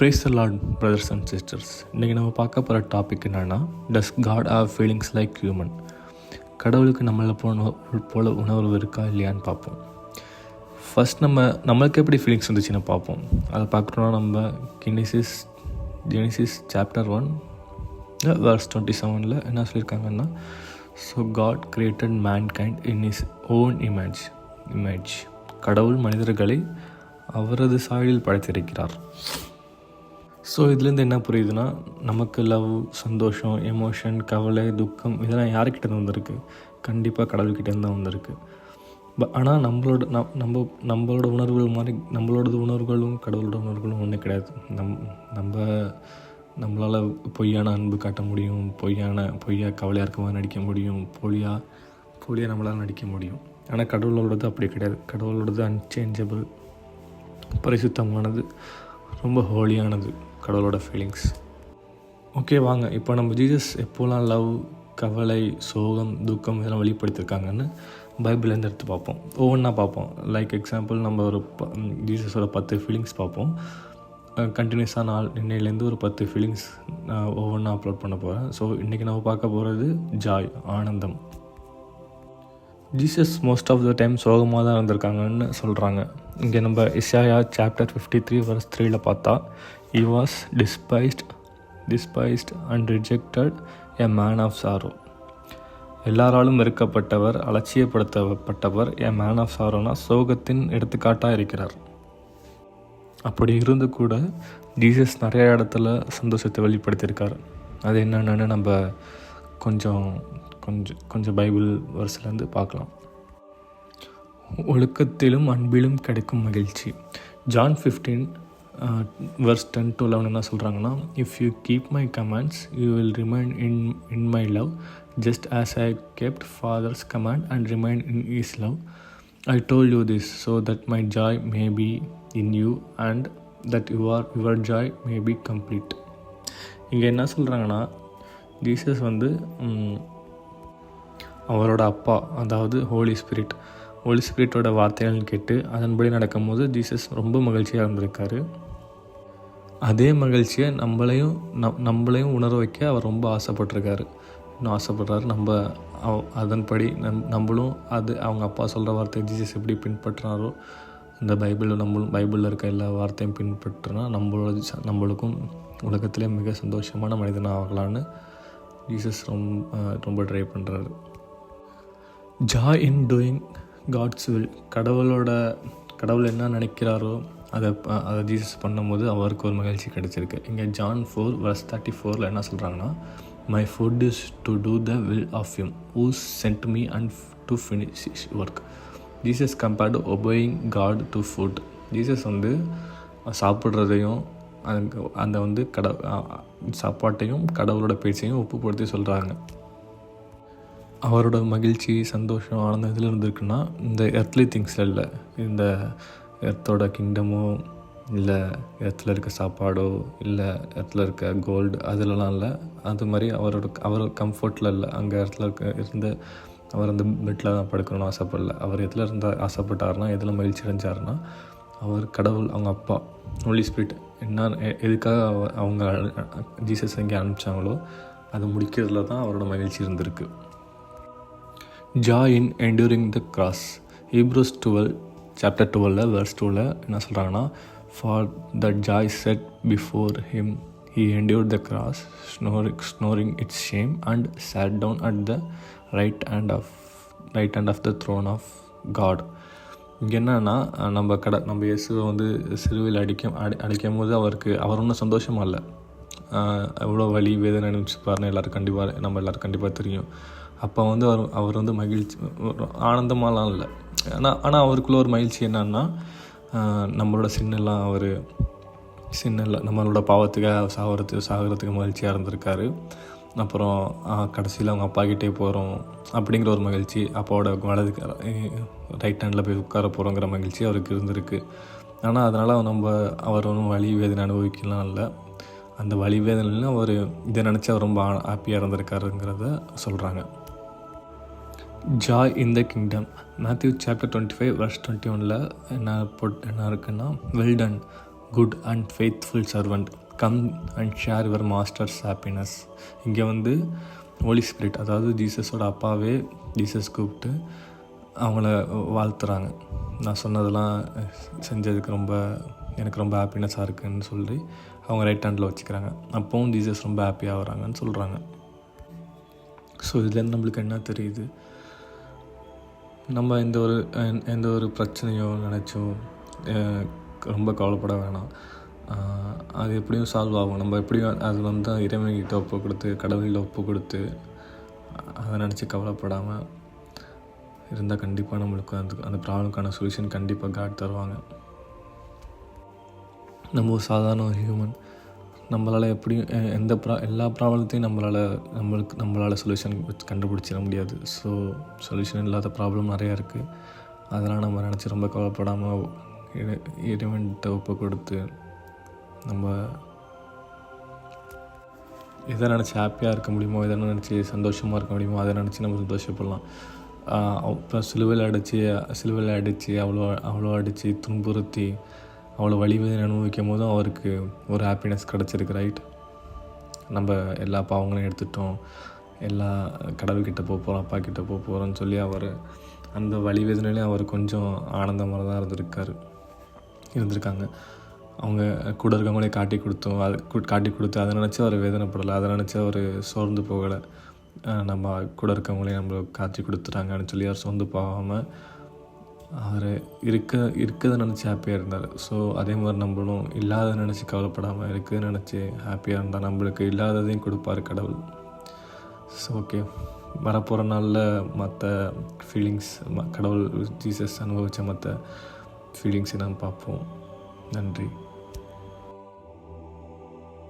Praise lord brothers and sisters இன்றைக்கி நம்ம பார்க்க போகிற டாபிக் என்னென்னா does God have feelings like human கடவுளுக்கு நம்மளை போன போல உணர்வு இருக்கா இல்லையான்னு பார்ப்போம். ஃபஸ்ட் நம்ம நம்மளுக்கு எப்படி ஃபீலிங்ஸ் வந்துச்சுன்னு பார்ப்போம். அதை பார்க்குறோன்னா நம்ம Genesis Genesis chapter one verse twenty செவனில் என்ன சொல்லியிருக்காங்கன்னா so God created mankind in his own image image கடவுள் மனிதர்களை அவரது சாயலில் படைத்திருக்கிறார். ஸோ இதுலேருந்து என்ன புரியுதுன்னா நமக்கு லவ் சந்தோஷம் எமோஷன் கவலை துக்கம் இதெல்லாம் யாருக்கிட்ட இருந்து வந்திருக்கு? கண்டிப்பாக கடவுள்கிட்டேருந்து தான் வந்திருக்கு. ப ஆனால் நம்மளோட நம் நம்ம நம்மளோட உணர்வுகள் மாதிரி நம்மளோட உணர்வுகளும் கடவுளோட உணர்வுகளும் ஒன்றும் கிடையாது. நம் நம்ம நம்மளால் பொய்யான அன்பு காட்ட முடியும் பொய்யான பொய்யா கவலையாக இருக்க மாதிரி நடிக்க முடியும் பொய்யா பொய்யா நம்மளால் நடிக்க முடியும். ஆனால் கடவுளோடது அப்படி கிடையாது. கடவுளோடது அன்சேஞ்சபிள் பரிசுத்தமானது ரொம்ப ஹோலியானது கடவுளோட ஃபீலிங்ஸ் ஓகே வாங்க. இப்போ நம்ம ஜீசஸ் எப்போலாம் லவ் கவலை சோகம் துக்கம் இதெல்லாம் வெளிப்படுத்தியிருக்காங்கன்னு பைபிள்லேருந்து எடுத்து பார்ப்போம். ஒவ்வொன்றா பார்ப்போம். லைக் எக்ஸாம்பிள் நம்ம ஒரு ப ஜீசஸோட பத்து ஃபீலிங்ஸ் பார்ப்போம். கண்டினியூஸாக நாள் இன்னையிலேருந்து ஒரு பத்து ஃபீலிங்ஸ் நான் ஒவ்வொன்றா அப்லோட் பண்ண போகிறேன் ஸோ இன்றைக்கி நம்ம பார்க்க போகிறது ஜாய் ஆனந்தம். Jesus most of the time சோகமாக தான் இருந்திருக்காங்கன்னு சொல்கிறாங்க இங்கே நம்ம Isaiah chapter fifty three verse த்ரீயில் பார்த்தா he was despised despised and rejected a man of sorrow எல்லாராலும் வெறுக்கப்பட்டவர் அலட்சியப்படுத்தப்பட்டவர் எ மேன் ஆஃப் சாரோனா சோகத்தின் எடுத்துக்காட்டாக இருக்கிறார். அப்படி இருந்து கூட ஜீசஸ் நிறைய இடத்துல சந்தோஷத்தை வெளிப்படுத்தியிருக்கார். அது என்னென்னு நம்ம கொஞ்சம் கொஞ்சம் கொஞ்சம் பைபிள் வருஷத்துலேருந்து பார்க்கலாம். ஒழுக்கத்திலும் அன்பிலும் கிடைக்கும் மகிழ்ச்சி. John fifteen verse ten to eleven என்ன சொல்கிறாங்கன்னா if you keep my commands you will remain in in my love just as I kept father's command and remain in his love I told you this so that my joy may be in you and that you are your joy may be complete இங்கே என்ன சொல்கிறாங்கன்னா Jesus வந்து அவரோட அப்பா அதாவது Holi spirit Holi ஸ்பிரிட்டோட வார்த்தைகள் கேட்டு அதன்படி நடக்கும்போது ஜீசஸ் ரொம்ப மகிழ்ச்சியாக இருந்திருக்காரு. அதே மகிழ்ச்சியை நம்மளையும் நம் நம்மளையும் உணர வைக்க அவர் ரொம்ப ஆசைப்பட்டிருக்காரு. இன்னும் ஆசைப்படுறாரு நம்ம அதன்படி நம் நம்மளும் அது அவங்க அப்பா சொல்கிற வார்த்தை ஜீசஸ் எப்படி பின்பற்றினாரோ இந்த பைபிளில் நம்மளும் பைபிளில் இருக்க எல்லா வார்த்தையும் பின்பற்றினா நம்மளோட நம்மளுக்கும் உலகத்திலே மிக சந்தோஷமான மனிதனாக ஆகலான்னு ஜீசஸ் ரொம்ப ரொம்ப ட்ரை பண்ணுறாரு joy in doing God's will கடவுளோட கடவுள் என்ன நினைக்கிறாரோ அதை அதை ஜீசஸ் பண்ணும்போது அவருக்கு ஒரு மகிழ்ச்சி கிடச்சிருக்கு. இங்கே ஜான் ஃபோர் வர்ஸ் தேர்ட்டி ஃபோரில் என்ன சொல்கிறாங்கன்னா my food is to do the will of him who sent me and to finish work Jesus compared obeying God to food Jesus வந்து சாப்பிட்றதையும் அந்த அந்த வந்து கட சாப்பாட்டையும் கடவுளோட பேச்சையும் ஒப்புப்படுத்தி சொல்கிறாங்க அவரோட மகிழ்ச்சி சந்தோஷம் ஆனந்தம் இதில் இருந்திருக்குன்னா இந்த எர்த்லி திங்ஸில் இல்லை. இந்த எர்த்தோட கிங்டமோ இல்லை எர்த்தில் இருக்க சாப்பாடோ இல்லை எர்த்தில் இருக்க கோல்டு அதிலலாம் இல்லை. அது மாதிரி அவரோட அவர் கம்ஃபர்ட்டில் இல்லை. அங்கே இடத்துல இருக்க இருந்து அவர் அந்த பெட்டில் தான் படுக்கணும்னு ஆசைப்படல. அவர் எதில் இருந்தால் ஆசைப்பட்டாருன்னா எதில் மகிழ்ச்சி அடைஞ்சாருன்னா அவர் கடவுள் அவங்க அப்பா ஹோலி ஸ்பிரிட் என்ன எதுக்காக அவங்க ஜீசஸ் எங்கே அனுப்பிச்சாங்களோ அதை முடிக்கிறதுல தான் அவரோட மகிழ்ச்சி இருந்திருக்கு. Joy in enduring the cross Hebrews twelve chapter டுவெலில் verse டூவில் என்ன சொல்கிறாங்கன்னா for the joy set before him he endured the cross scorning scorning its shame and sat down at the right hand of right hand of the throne of God இங்கே என்னன்னா நம்ம கடை நம்ம இயேசுவை வந்து சிறுவையில் அடிக்கும் அடி அடிக்கும் போது அவருக்கு அவர் ஒன்றும் சந்தோஷமாக இல்லை. எவ்வளோ வலி வேதனை அனுப்பிச்சுப்பாருன்னு எல்லோரும் கண்டிப்பாக நம்ம எல்லோரும் கண்டிப்பாக தெரியும். அப்போ வந்து அவர் அவர் வந்து மகிழ்ச்சி ஆனந்தமாலாம் இல்லை. ஆனால் ஆனால் அவருக்குள்ள ஒரு மகிழ்ச்சி என்னன்னா நம்மளோட சின்னெல்லாம் அவர் சின்னெல்லாம் நம்மளோட பாவத்துக்காக சாகிறதுக்கு சாகிறதுக்கு மகிழ்ச்சியாக இருந்திருக்காரு. அப்புறம் கடைசியில் அவங்க அப்பா கிட்டே போகிறோம் அப்படிங்கிற ஒரு மகிழ்ச்சி அப்பாவோட வலது ரைட் ஹேண்டில் போய் உட்கார போகிறோங்கிற மகிழ்ச்சி அவருக்கு இருந்திருக்கு. ஆனால் அதனால் நம்ம அவர் ஒன்றும் வழி வேதனை அனுபவிக்கலாம் இல்லை. அந்த வழி வேதனையிலும் அவர் இதை நினச்சி அவர் ரொம்ப ஹாப்பியாக இருந்திருக்காருங்கிறத சொல்கிறாங்க joy in the kingdom Matthew chapter twenty five verse twenty ஒனில் என்ன போட் என்ன இருக்குன்னா well done good and faithful servant come and share your master's happiness இங்கே வந்து ஹோலி ஸ்பிரிட் அதாவது ஜீசஸோட அப்பாவே ஜீசஸ் கூப்பிட்டு அவங்கள வாழ்த்துறாங்க. நான் சொன்னதெல்லாம் செஞ்சதுக்கு ரொம்ப எனக்கு ரொம்ப ஹாப்பினஸ்ஸாக இருக்குன்னு சொல்லி அவங்க ரைட் ஹேண்டில் வச்சுக்கிறாங்க. அப்போவும் ஜீசஸ் ரொம்ப ஹாப்பியாக வராங்கன்னு சொல்கிறாங்க ஸோ இதுலேருந்து நம்மளுக்கு என்ன தெரியுது? நம்ம எந்த ஒரு எந்த- எந்த ஒரு பிரச்சனையோ நினச்சோ ரொம்ப கவலைப்பட வேணாம். அது எப்படியும் சால்வ் ஆகும். நம்ம எப்படியும் அது வந்து இறைவன்கிட்ட ஒப்பு கொடுத்து கடவுள்கிட்ட ஒப்பு கொடுத்து அதை நினச்சி கவலைப்படாமல் இருந்தால் கண்டிப்பாக நம்மளுக்கு அந்த அந்த ப்ராப்ளம்க்கான சொல்யூஷன் கண்டிப்பாக காட் தருவாங்க. நம்ம ஒரு சாதாரண ஒரு ஹியூமன் நம்மளால் எப்படியும் எந்த ப்ரா எல்லா ப்ராப்ளத்தையும் நம்மளால் நம்மளுக்கு நம்மளால் சொல்யூஷன் கண்டுபிடிச்சிட முடியாது. ஸோ சொல்யூஷன் இல்லாத ப்ராப்ளம் நிறையா இருக்குது அதெல்லாம் நம்ம நினச்சி ரொம்ப கவலைப்படாமல் இறைவன்கிட்ட ஒப்பு கொடுத்து நம்ம எதை நினச்சி ஹாப்பியாக இருக்க முடியுமோ எதை நினச்சி சந்தோஷமாக இருக்க முடியுமோ அதை நினச்சி நம்ம சந்தோஷப்படலாம். இப்போ சிலுவையில் அடித்து சிலுவையில் அடித்து அவ்வளோ அவ்வளோ அடித்து துன்புறுத்தி அவ்வளோ வழிவதை அனுபவிக்கும் போதும் அவருக்கு ஒரு ஹாப்பினஸ் கிடச்சிருக்கு ரைட் நம்ம எல்லா பாவங்களையும் எடுத்துட்டோம். எல்லா கடவுள்கிட்ட போக போகிறோம் அப்பா கிட்ட போக போகிறோம்னு சொல்லி அவர் அந்த வழிவேதனையிலையும் அவர் கொஞ்சம் ஆனந்தமாக தான் இருந்திருக்காரு. இருந்திருக்காங்க. அவங்க கூட இருக்கவங்களே காட்டி கொடுத்தோம். அது காட்டி கொடுத்து அதை நினச்சி அவர் வேதனைப்படலை. அதை நினச்சி அவர் சோர்ந்து போகலை. நம்ம கூட இருக்கவங்களே நம்மளுக்கு காட்டி கொடுத்துட்டாங்கன்னு சொல்லி அவர் சோர்ந்து போகாமல் அவர் இருக்க இருக்கதை நினச்சி ஹாப்பியாக இருந்தார். ஸோ அதே மாதிரி நம்மளும் இல்லாத நினச்சி கவலைப்படாமல் இருக்கதை நினச்சி ஹாப்பியாக இருந்தால் நம்மளுக்கு இல்லாததையும் கொடுப்பார் கடவுள். ஸோ ஓகே வரப்போகிற நாளில் மற்ற ஃபீலிங்ஸ் கடவுள் ஜீசஸ் அனுபவித்த மற்ற ஃபீலிங்ஸை நாம் பார்ப்போம். நன்றி.